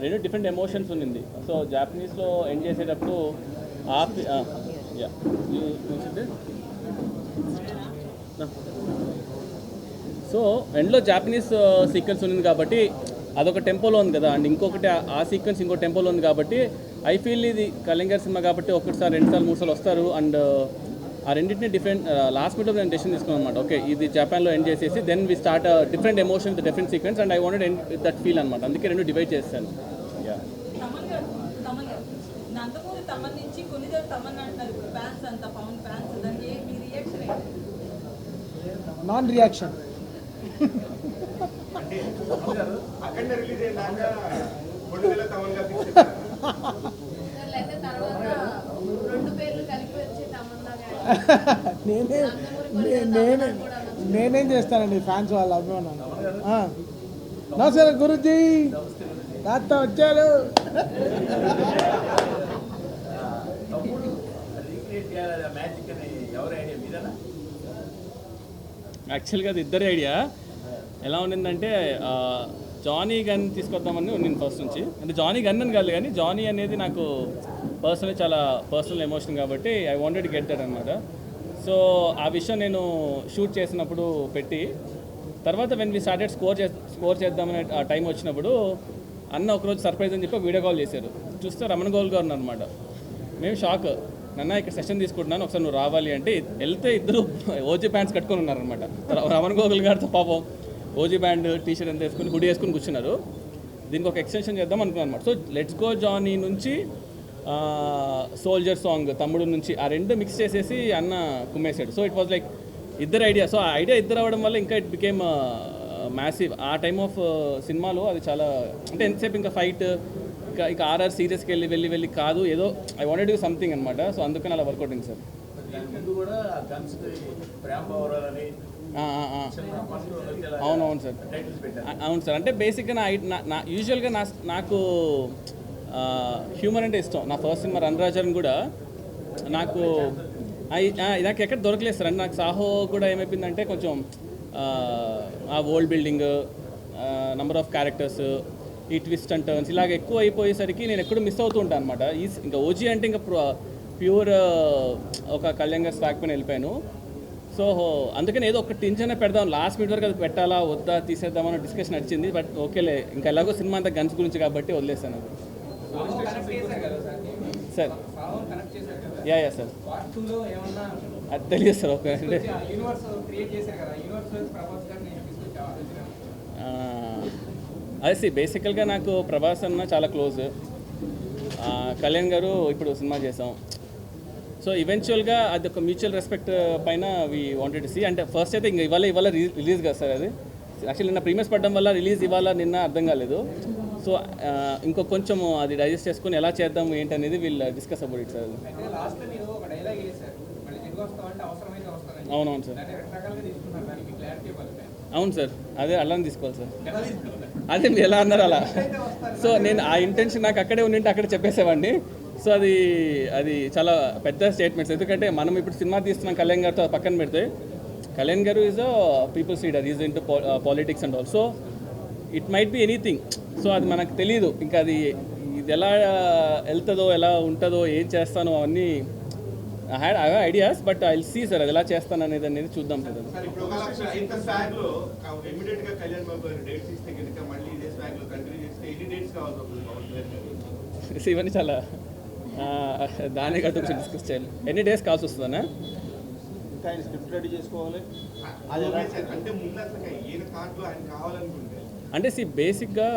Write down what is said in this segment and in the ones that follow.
రెండు different emotions ఉన్నింది so జాపనీస్లో ఎండ్ చేసేటప్పుడు ఆ యా సో ఎండ్లో జాపనీస్ సీక్వెన్స్ ఉంది కాబట్టి అదొక టెంపోలో ఉంది కదా. అండ్ ఇంకొకటి ఆ- సీక్వెన్స్ ఇంకో టెంపోలో ఉంది కాబట్టి ఐ ఫీల్ ఇది కళింగర్ సినిమా కాబట్టి ఒకటిసారి రెండుసార్లు మూడుసార్లు మూడు సార్లు వస్తారు అండ్ ఆ రెండింటిని డిఫరెంట్ లాస్ట్ మినిట్లో నేను డెసిషన్ తీసుకున్నాను అనమాట ఓకే ఇది జపాన్లో ఎండ్ చేసేసి then we start different emotion different sequence and I wanted end with that feel అనమాట అందుకే రెండు డివైడ్ చేస్తాను యా తమన్ గారు తమన్ గారు నందమూరి తమన్ నుంచి కొన్నిసార్లు తమన్ అంటున్నారు ఇప్పుడు ఫ్యాన్స్ అంతా పవన్ ఫ్యాన్స్ దానికి ఏ- మీ రియాక్షన్ ఏంటి నాన్ రియాక్షన్ అక్కడ రిలీజ్ అయినాక రెండు వేల తమన్గా ఫిక్స్ అయిపోయారు. అయితే తర్వాత రెండు పేర్లు కలిపి వచ్చి తమన్నా గారు నేనే నేనే నేనేం చేస్తానండి ఫ్యాన్స్ వాళ్ళ అభిమానం నమస్కారం గురుజీ తాత వచ్చారు. యాక్చువల్గా అది ఇద్దరి ఐడియా. ఎలా ఉండిందంటే జానీ గన్ తీసుకొద్దామని ఉండింది ఫస్ట్ నుంచి. అంటే జానీ గన్ అని కాదు కానీ జానీ అనేది నాకు పర్సనల్ చాలా పర్సనల్ ఎమోషన్ కాబట్టి ఐ వాంటెడ్ గెట్ దట్ అనమాట సో ఆ విషయం నేను షూట్ చేసినప్పుడు పెట్టి తర్వాత వెన్ వి స్టార్టెడ్ స్కోర్ చే స్కోర్ చేద్దామనే ఆ టైం వచ్చినప్పుడు అన్న ఒకరోజు సర్ప్రైజ్ అని చెప్పి వీడియో కాల్ చేశారు. చూస్తే రమణ గోల్ గారు అనమాట మేము షాక్ నన్న ఇక్కడ సెషన్ తీసుకుంటున్నాను. ఒకసారి నువ్వు రావాలి. అంటే వెళ్తే ఇద్దరు ఓజీ ప్యాంట్స్ కట్టుకొని ఉన్నారనమాట రమణ గోగుల్ గారితో పాపం ఓజీ బ్యాండ్ టీ షర్ట్ అంతా వేసుకుని హుడీ వేసుకుని కూర్చున్నారు. దీనికి ఒక ఎక్స్టెన్షన్ చేద్దాం అనుకున్నాను అనమాట సో లెట్స్ గో జానీ నుంచి సోల్జర్ సాంగ్ తమ్ముడు నుంచి ఆ రెండు మిక్స్ చేసేసి అన్న కుమ్మేశాడు. సో ఇట్ వాజ్ లైక్ ఇద్దరు ఐడియా సో ఆ ఐడియా ఇద్దరు అవ్వడం వల్ల ఇంకా ఇట్ బికేమ్ మ్యాసివ్ ఆ టైమ్ ఆఫ్ సినిమాలో అది చాలా అంటే ఎంతసేపు ఇంకా ఫైట్ ఇంకా ఇంకా ఆర్ఆర్ సీరియస్కి వెళ్ళి వెళ్ళి వెళ్ళి కాదు. ఏదో ఐ వాంటెడ్ డూ సంథింగ్ అనమాట సో అందుకని అలా వర్కౌట్ అయింది సార్. అవునవును సార్ అవును సార్ అంటే బేసిక్గా నా యూజువల్గా నా నాకు హ్యూమన్ అంటే ఇష్టం. నా ఫస్ట్ సినిమా రణరాజన్ కూడా నాకు నాకు ఎక్కడ దొరకలేదు సార్. నాకు సాహో కూడా ఏమైపోయిందంటే కొంచెం ఆ, old building number of characters ఈ ట్విస్ట్ అండ్ టర్న్స్ ఇలాగ ఎక్కువ అయిపోయేసరికి నేను ఎక్కడో మిస్ అవుతూ ఉంటాను అనమాట ఈ ఇంకా ఓజీ అంటే ఇంకా ప్యూర్ ఒక కళ్యాణ్ స్టాక్ పైన వెళ్ళిపోయాను. సో అందుకని ఏదో ఒక టెన్షన్ పెడదాం. లాస్ట్ మినిట్ వరకు అది పెట్టాలా వద్దా తీసేద్దామని డిస్కషన్ నడిచింది. బట్ ఓకేలే ఇంకా ఎలాగో సినిమా అంతా గన్స్ గురించి కాబట్టి వదిలేసాను అది సార్? Yeah yeah sir. అది తెలియదు సార్ ఒక అదే సి బేసికల్గా నాకు ప్రభాస్ అన్న చాలా క్లోజ్ కళ్యాణ్ గారు ఇప్పుడు సినిమా చేసాం సో ఈవెన్చువల్గా అది ఒక మ్యూచువల్ రెస్పెక్ట్ పైన వి వాంటెడ్ సి అంటే ఫస్ట్ అయితే ఇంకా ఇవాళ ఇవాళ రిలీజ్ కదా సార్ అది. యాక్చువల్లీ నిన్న ప్రీమియర్స్ పడడం వల్ల రిలీజ్ ఇవాళ నిన్న అర్థం కాలేదు. సో ఇంకో కొంచెం అది డైజెస్ట్ చేసుకొని ఎలా చేద్దాం ఏంటనేది వీళ్ళు డిస్కస్ అబౌట్ ఇట్ సార్ అవునవును సార్ అవును సార్ అదే అలానే తీసుకోవాలి సార్ అదే మీరు ఎలా అన్నారు అలా. సో నేను ఆ ఇంటెన్షన్ నాకు అక్కడే ఉండింటే అక్కడే చెప్పేసేవాడిని. సో అది అది చాలా పెద్ద స్టేట్మెంట్స్ ఎందుకంటే మనం ఇప్పుడు సినిమా తీస్తున్నాం కళ్యాణ్ గారితో పక్కన పెడితే. Kalyan garu is a people's leader is into politics and all so it might be anything so అది మనకు తెలియదు ఇంకా అది ఇది ఎలా వెళ్తుందో ఎలా ఉంటుందో ఏం చేస్తానో అవన్నీ I had I ideas but I see sir అది ఎలా చేస్తాను అనేది అనేది చూద్దాం సార్ వస్తుంది ఇవన్నీ చాలా ఆ, దాని కొంచెం డిస్కస్ చేయాలి. ఎన్ని డేస్ కావాల్సి వస్తుందన్నా? ఇంకా ఆయన స్క్రిప్ట్ రెడీ చేసుకోవాలి. అది ఓకే సార్. అంటే ముందు అసలు కార్డులో ఆయన కావాలనుకుంటే అంటే సి బేసిక్గా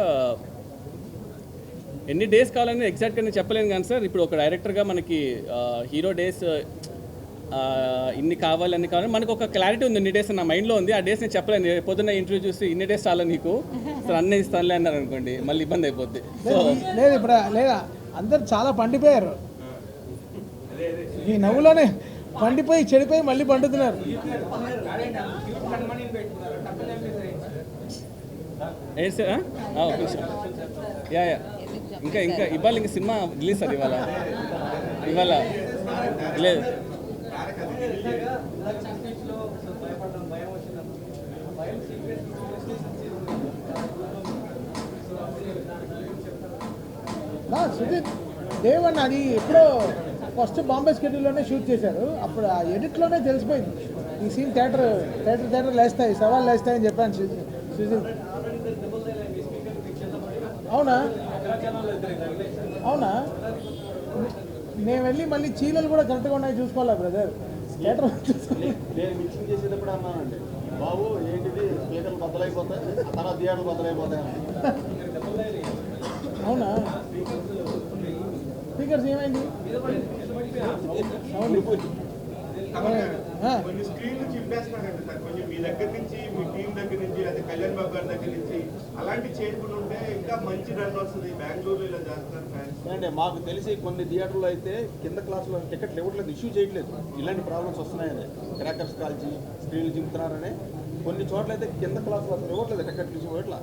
ఎన్ని డేస్ కావాలని ఎగ్జాక్ట్గా నేను చెప్పలేను కానీ సార్ ఇప్పుడు ఒక డైరెక్టర్గా మనకి హీరో డేస్ ఇన్ని కావాలి అన్ని కావాలి మనకు ఒక క్లారిటీ ఉంది ఇన్ని డేస్ నా మైండ్లో ఉంది ఆ డేస్ నేను చెప్పలేను. పొద్దున్న ఇంటర్వ్యూ చూసి ఇన్ని డేస్ చాలా నీకు. సార్ అన్నీ ఇస్తానులే అన్నారు అనుకోండి మళ్ళీ ఇబ్బంది అయిపోద్ది. లేదు ఇప్పుడు లేదా అందరు చాలా పండిపోయారు. ఈ నవ్వులోనే పండిపోయి చెడిపోయి మళ్ళీ పండుతున్నారు. ఏ సార్ యా యా. ఇంకా ఇంకా ఇవాళ ఇంకా సినిమా రిలీజ్ సార్ ఇవాళ. ఇవాళ. లేదు. నా సుజిత్ దేవ్ అన్న అది ఎప్పుడో ఫస్ట్ బాంబే స్కెడ్యూల్లోనే షూట్ చేశారు. అప్పుడు ఆ ఎడిట్లోనే తెలిసిపోయింది. ఈ సీన్ థియేటర్ థియేటర్ థియేటర్ లేస్తాయి సవాల్ లేస్తాయని చెప్పాను సుజిత్ సుజిత్. అవునా? అవునా? నేను వెళ్ళి మళ్ళీ చీలలు కూడా కరెక్ట్గా ఉన్నాయి చూసుకోవాలా బ్రదర్ థియేటర్ నేను మిక్సింగ్ చేసేటప్పుడు అన్నానండి బాబు ఏంటిది? స్పీకర్లు బద్దలైపోతాయి. ఆ తర్వాత థియేటర్లు బద్దలైపోతాయి అని. అవునా? స్పీకర్స్ ఏమైంది? ఆ. కొన్ని స్క్రీన్లు చింపేస్తున్నారంట సార్ కొంచెం మీ దగ్గర నుంచి మీ టీం దగ్గర నుంచి అదే కళ్యాణ్ బాబు గారి దగ్గర నుంచి అలాంటి చేయకుండా ఉంటే ఇంకా మంచి రన్ వస్తుంది. బెంగళూరులో ఇలా చేస్తున్నారు అంటే మాకు తెలిసి కొన్ని థియేటర్లో అయితే కింద క్లాసులో టికెట్లు ఇవ్వట్లేదు ఇష్యూ చేయట్లేదు. ఇలాంటి ప్రాబ్లమ్స్ వస్తున్నాయని క్రాకర్స్ కాల్చి స్క్రీన్లు చింపుతున్నారని కొన్ని చోట్ల అయితే కింద క్లాసులో అసలు ఇవ్వట్లేదు టికెట్లు ఇష్యూ ఇవ్వట్లా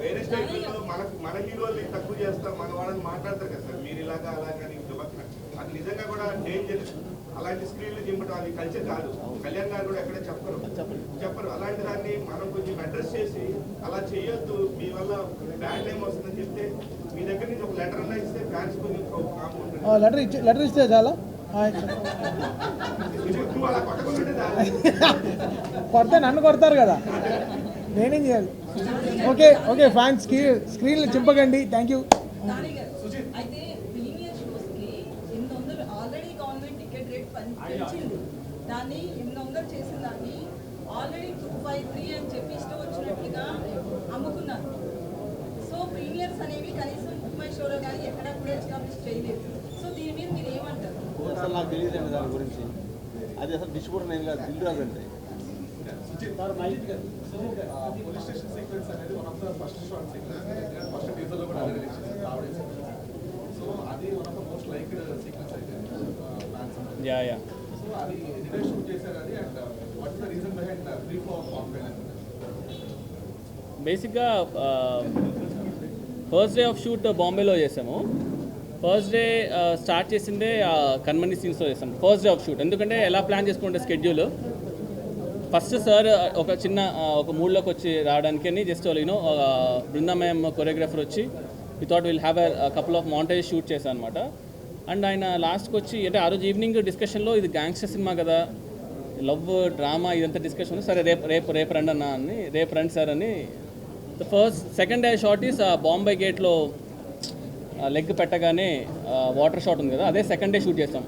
వేరే స్టేట్లలో మన మన హీరోలు తక్కువ చేస్తాం మన వాళ్ళని మాట్లాడతారు కదా సార్. మీరు ఇలాగా అలాగని అది నిజంగా కూడా డేంజర్ అలాంటి స్క్రీన్లు చింపడం అది కల్చర్ కాదు. కళ్యాణ్ గారు కూడా ఎక్కడ చెప్పరు. చెప్పరు. అలాంటి దాన్ని మనం కొంచెం అడ్రస్ చేసి అలా చేయొద్దు. మీ వల్ల బ్యాడ్ టైం వస్తుందని చెప్తే మీ దగ్గర నుంచి ఒక లెటర్ అన్నా ఇస్తే ఫ్యాన్స్ కొంచెం లెటర్ ఇచ్చి లెటర్ ఇస్తే చాలు. కొడితే నన్ను కొడతారు కదా. నేనేం చేయాలి? ఓకే ఓకే ఫ్యాన్స్ స్క్రీన్లు చింపకండి. థ్యాంక్ యూ నాని గారు అయితే ప్రీమియర్ షోస్కి ఎనిమిది వందలు ఆల్రెడీ గవర్నమెంట్ పెంచింది దాన్ని ఎనిమిది వందలు చేసిన దాన్ని ఆల్రెడీ టూ ఫైవ్ త్రీ అని చెప్పి ఇష్టం వచ్చినట్టుగా అమ్ముకున్నారు. సో ప్రీమియర్స్ అనేవి కనీసం బుక్ మై షోలో కానీ ఎక్కడా కూడా ఎస్టాబ్లిష్ చేయలేదు. సో దీని మీద మీరు ఏమంటారు? అసలు నాకు తెలియదండి దాని గురించి. అది అసలు డిస్ట్రిబ్యూటర్ నేను కాదు దిల్ రాజు అండి పోలీస్ స్టేషన్ సీక్వెన్స్ అనేది one of the first shot sequence first టీజర్లో కూడా రిలీజ్ చేసింది ఆవిడ సో అది one of the most like sequence yeah yeah. బేసిక్గా ఫస్ట్ డే ఆఫ్ షూట్ బాంబేలో చేసాము. ఫస్ట్ డే స్టార్ట్ చేసిందే కన్మని సీన్స్లో చేసాం. ఫస్ట్ డే ఆఫ్ షూట్ ఎందుకంటే ఎలా ప్లాన్ చేసుకుంటే స్కెడ్యూల్ ఫస్ట్ సార్ ఒక చిన్న ఒక మూడ్లోకి వచ్చి రావడానికి జస్ట్ యూనో బృందామయం కొరియోగ్రాఫర్ వచ్చి without will have a couple of montage shoot చేశాను అనమాట అండ్ ఆయన లాస్ట్కి వచ్చి అంటే ఆ రోజు ఈవినింగ్ డిస్కషన్లో ఇది గ్యాంగ్స్టర్ సినిమా కదా లవ్ డ్రామా ఇదంతా డిస్కషన్ సరే రేపు రేపు రేపు రండి అన్న అని రేపు రండి సార్ అని. The first second day shot is Bombay గేట్లో leg పెట్టగానే వాటర్ షాట్ ఉంది కదా అదే సెకండ్ డే షూట్ చేస్తాం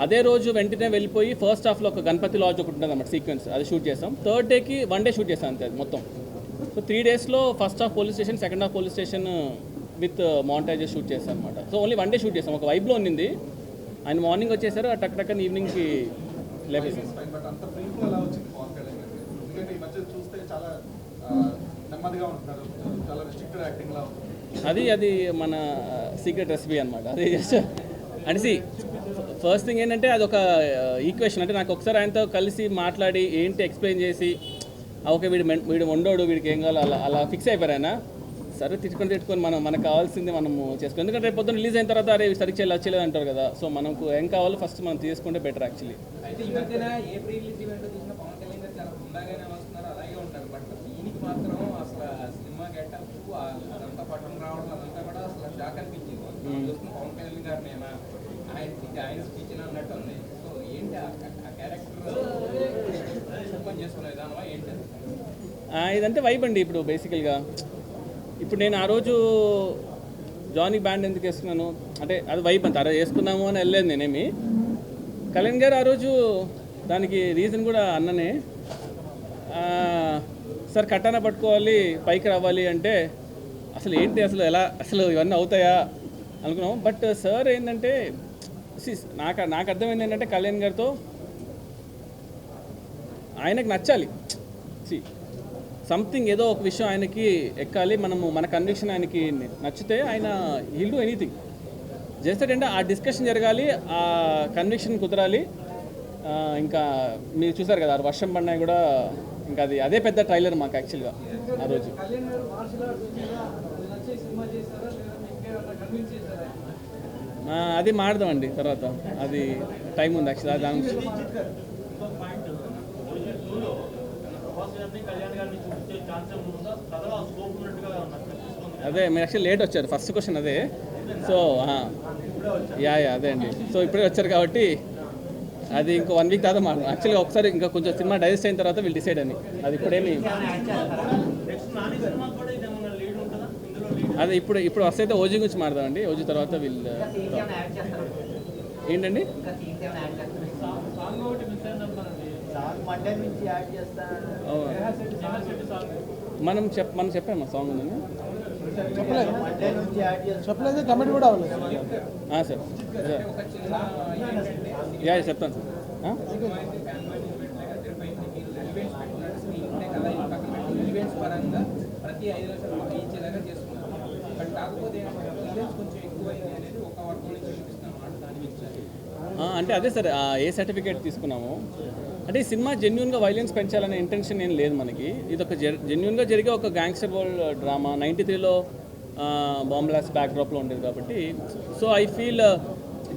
అదే రోజు వెంటనే వెళ్ళిపోయి ఫస్ట్ హాఫ్లో ఒక గణపతి లాడ్జ్ ఒకటి ఉంటుంది అన్నమాట సీక్వెన్స్ అది షూట్ చేస్తాం థర్డ్ డేకి వన్ డే షూట్ చేస్తాం అంతే అది మొత్తం. సో త్రీ డేస్లో first half police station second half police station with montages shoot చేస్తాం అనమాట so only one day shoot చేస్తాం ఒక వైబ్లో ఉన్నింది ఆయన మార్నింగ్ వచ్చేసారు టక్ టక్ ఈవినింగ్కి లేపేసాం అది అది మన సీక్రెట్ రెసిపీ అనమాట అది జస్ట్ అంటే సి ఫస్ట్ థింగ్ ఏంటంటే అది ఒక ఈక్వేషన్ అంటే నాకు ఒకసారి ఆయనతో కలిసి మాట్లాడి ఏంటి ఎక్స్ప్లెయిన్ చేసి "ఆ, ఓకే వీడు వీడు వండోడు వీడికి ఏం కావాలో అలా అలా ఫిక్స్ అయిపోయారు ఆయన. సరే తిట్టుకొని తిట్టుకొని మనం మనకు కావాల్సింది మనము చేసుకో ఎందుకంటే రేపు పొద్దున్న రిలీజ్ అయిన తర్వాత అరే సరిగ్గా చేయలేదు చేయలేదు అంటారు కదా. సో మనకు ఏం కావాలో ఫస్ట్ మనం తీసుకుంటే బెటర్ యాక్చువల్లీ ఇదంటే వైబ్ అండి ఇప్పుడు బేసికల్గా ఇప్పుడు నేను ఆ రోజు జానీ బ్యాండ్ ఎందుకు వేసుకున్నాను అంటే అది వైబ్ అంత. అరే వేసుకున్నాము అని వెళ్ళలేదు నేనేమి. కళ్యాణ్ గారు ఆ రోజు దానికి రీజన్ కూడా అన్ననే. సార్ కట్టాన పట్టుకోవాలి పైకి రావాలి అంటే అసలు ఏంటి అసలు ఎలా అసలు ఇవన్నీ అవుతాయా? అనుకున్నాం బట్ సార్ ఏంటంటే నాకు నాకు అర్థమైంది ఏంటంటే కళ్యాణ్ గారితో ఆయనకు నచ్చాలి. సంథింగ్ ఏదో ఒక విషయం ఆయనకి ఎక్కాలి మనము మన కన్విక్షన్ ఆయనకి నచ్చితే ఆయన హీల్ డూ ఎనీథింగ్ చేస్తాడంటే ఆ డిస్కషన్ జరగాలి ఆ కన్విక్షన్ కుదరాలి. ఇంకా మీరు చూసారు కదా వర్షం పడినా కూడా ఇంకా అది అదే పెద్ద ట్రైలర్ మాకు యాక్చువల్గా ఆ రోజు. అది మాడదామండి తర్వాత. అది టైం ఉంది యాక్చువల్గా దాని అదే మీరు యాక్చువల్లీ లేట్ వచ్చారు. ఫస్ట్ క్వశ్చన్ అదే. సో యా యా అదే అండి. సో ఇప్పుడే వచ్చారు కాబట్టి అది ఇంకో వన్ వీక్ తర్వాత మాట్లాడు యాక్చువల్గా ఒకసారి ఇంకా కొంచెం సినిమా డైజెస్ట్ అయిన తర్వాత వీళ్ళు డిసైడ్ అని. అది ఇప్పుడేమి అదే ఇప్పుడు ఇప్పుడు వస్తే అయితే ఓజీ గురించి మాట్లాడదామండి. ఓజీ తర్వాత వీళ్ళు ఏంటండి? మండే నుంచి యాడ్ చేస్తా అవును. మనం చెప్ మనం చెప్పాము సాంగ్ ఉందని. చెప్పలేదు చెప్పలేదు కమెంట్ కూడా అవ్వలేదు. ఆ, సార్. యా చెప్తాను సార్ ప్రతి ఐదు లక్షలు ఇచ్చేలాగా చేసుకున్నాం బట్ కాకపోతే కొంచెం అనేది ఒక వర్గం నుంచి అంటే అదే సార్ ఏ సర్టిఫికేట్ తీసుకున్నాము. అంటే ఈ సినిమా జెన్యున్గా వైలెన్స్ పెంచాలనే ఇంటెన్షన్ ఏం లేదు మనకి. ఇది ఒక జెన్యున్గా జరిగే ఒక గ్యాంగ్స్టర్ వరల్డ్ డ్రామా నైంటీ త్రీలో బాంబ్లాస్ బ్యాక్డ్రాప్లో ఉండేది కాబట్టి. So I feel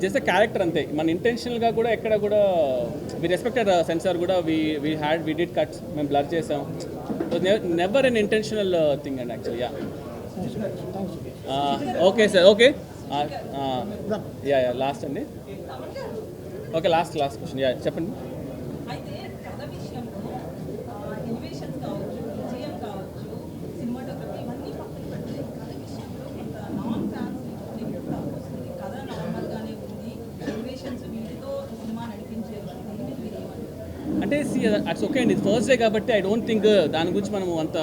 just character అంతే. మన ఇంటెన్షనల్గా కూడా ఎక్కడ కూడా వి రెస్పెక్టెడ్ సెన్సార్ కూడా we we had we did cuts మేము బ్లర్ చేసాం. Never an intentional thing and actually yeah okay sir okay yeah yeah last అండి. Okay last last question yeah చెప్పండి అయితే కథ విషయంలో ఎలివేషన్స్ కావచ్చు విజయం కావచ్చు సినిమాటోగ్రఫీ ఇవన్నీ పక్కన పెడితే కథ విషయంలో కొంత నాన్ ఫ్యాన్స్ నెగిటివ్ టాక్ వస్తుంది కథ నార్మల్గానే ఉంది ఎలివేషన్స్ వీటితో సినిమా నడిపించే దీని మీద మీరు ఏమంటారు అంటే సి అట్స్ ఓకే అండి ఫస్ట్ డే కాబట్టి ఐ డోంట్ థింక్ దాని గురించి మనం అంత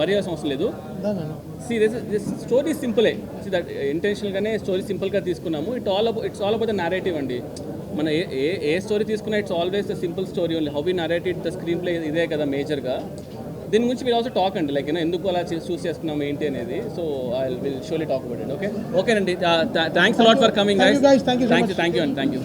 వరి అవ్వాల్సిన అవసరం లేదు. సి దిస్ స్టోరీ సింపులే సి దట్ ఇంటెన్షనల్గానే స్టోరీ సింపుల్గా తీసుకున్నాము. It all about it's all about the narrative అండి. మన ఏ ఏ ఏ స్టోరీ తీసుకున్నా it's always the simple story only how we narrated the screenplay ఇదే కదా మేజర్గా దీని గురించి మీరు ఆల్సో టాక్ అండి. లైక్ ఎందుకు అలా చూస్ చేసుకున్నాం ఏంటి అనేది. So I will solely talk about it okay ఓకేనండి thanks a lot for coming thank you. Thank you అండి థ్యాంక్ యూ